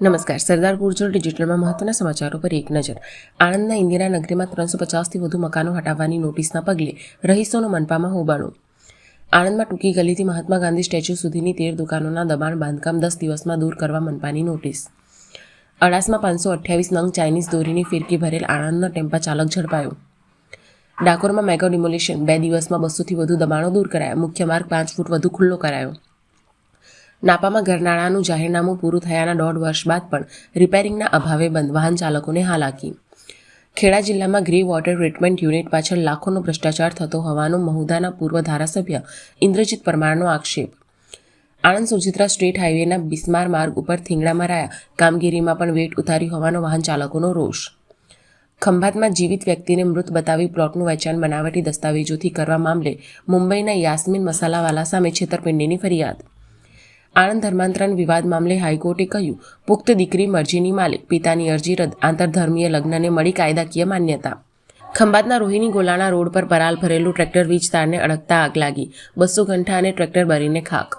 નમસ્કાર, સરદાર ગુર્જર ડિજિટલમાં મહત્વના સમાચારો પર એક નજર. આણંદના ઇન્દિરા નગરીમાં ત્રણસો પચાસથી વધુ મકાનો હટાવવાની નોટિસના પગલે રહીશોનું મનપામાં હોબાળો. આણંદમાં ટૂંકી ગલીથી મહાત્મા ગાંધી સ્ટેચ્યુ સુધીની તેર દુકાનોના દબાણ બાંધકામ દસ દિવસમાં દૂર કરવા મનપાની નોટિસ. અડાસમાં પાંચસો અઠ્યાવીસ નંગ ચાઇનીઝ દોરીની ફિરકી ભરેલ આણંદનો ટેમ્પા ચાલક ઝડપાયો. ડાકોરમાં મેગા ડિમોલિશન, બે દિવસમાં બસોથી વધુ દબાણો દૂર કરાયા. મુખ્ય માર્ગ પાંચ ફૂટ વધુ ખુલ્લો કરાયો. નાપામાં ઘરનાળાનું જાહેરનામું પૂરું થયાના દોઢ વર્ષ બાદ પણ રિપેરિંગના અભાવે બંધ વાહન ચાલકોને હાલાકી. ખેડા જિલ્લામાં ગ્રે વોટર ટ્રીટમેન્ટ યુનિટ પાછળ લાખોનો ભ્રષ્ટાચાર થતો હોવાનો મહુદાના પૂર્વ ધારાસભ્ય ઇન્દ્રજીત પરમારનો આક્ષેપ. આણંદ સુચિત્રા સ્ટેટ હાઈવેના બિસ્માર માર્ગ ઉપર થીંગડા મરાયા કામગીરીમાં પણ વેટ ઉતારી હોવાનો વાહન ચાલકોનો રોષ. ખંભાતમાં જીવિત વ્યક્તિને મૃત બતાવી પ્લોટનું વેચાણ બનાવટી દસ્તાવેજોથી કરવા મામલે મુંબઈના યાસ્મીન મસાલાવાલા સામે છેતરપિંડીની ફરિયાદ. આણંદ ધર્માંતરણ વિવાદ મામલે હાઈકોર્ટે કહ્યું, પુખ્ત દીકરી મરજીની માલિક, પિતાની અરજી રદ, આંતરધર્મીય લગ્નને મળી કાયદાકીય માન્યતા. ખંભાતના રોહિણી ગોલાણા રોડ પર પરાલ ભરેલું ટ્રેક્ટર વીજ તારને અડકતા આગ લાગી. બસો ઘંટા અને ટ્રેક્ટર બરીને ખાક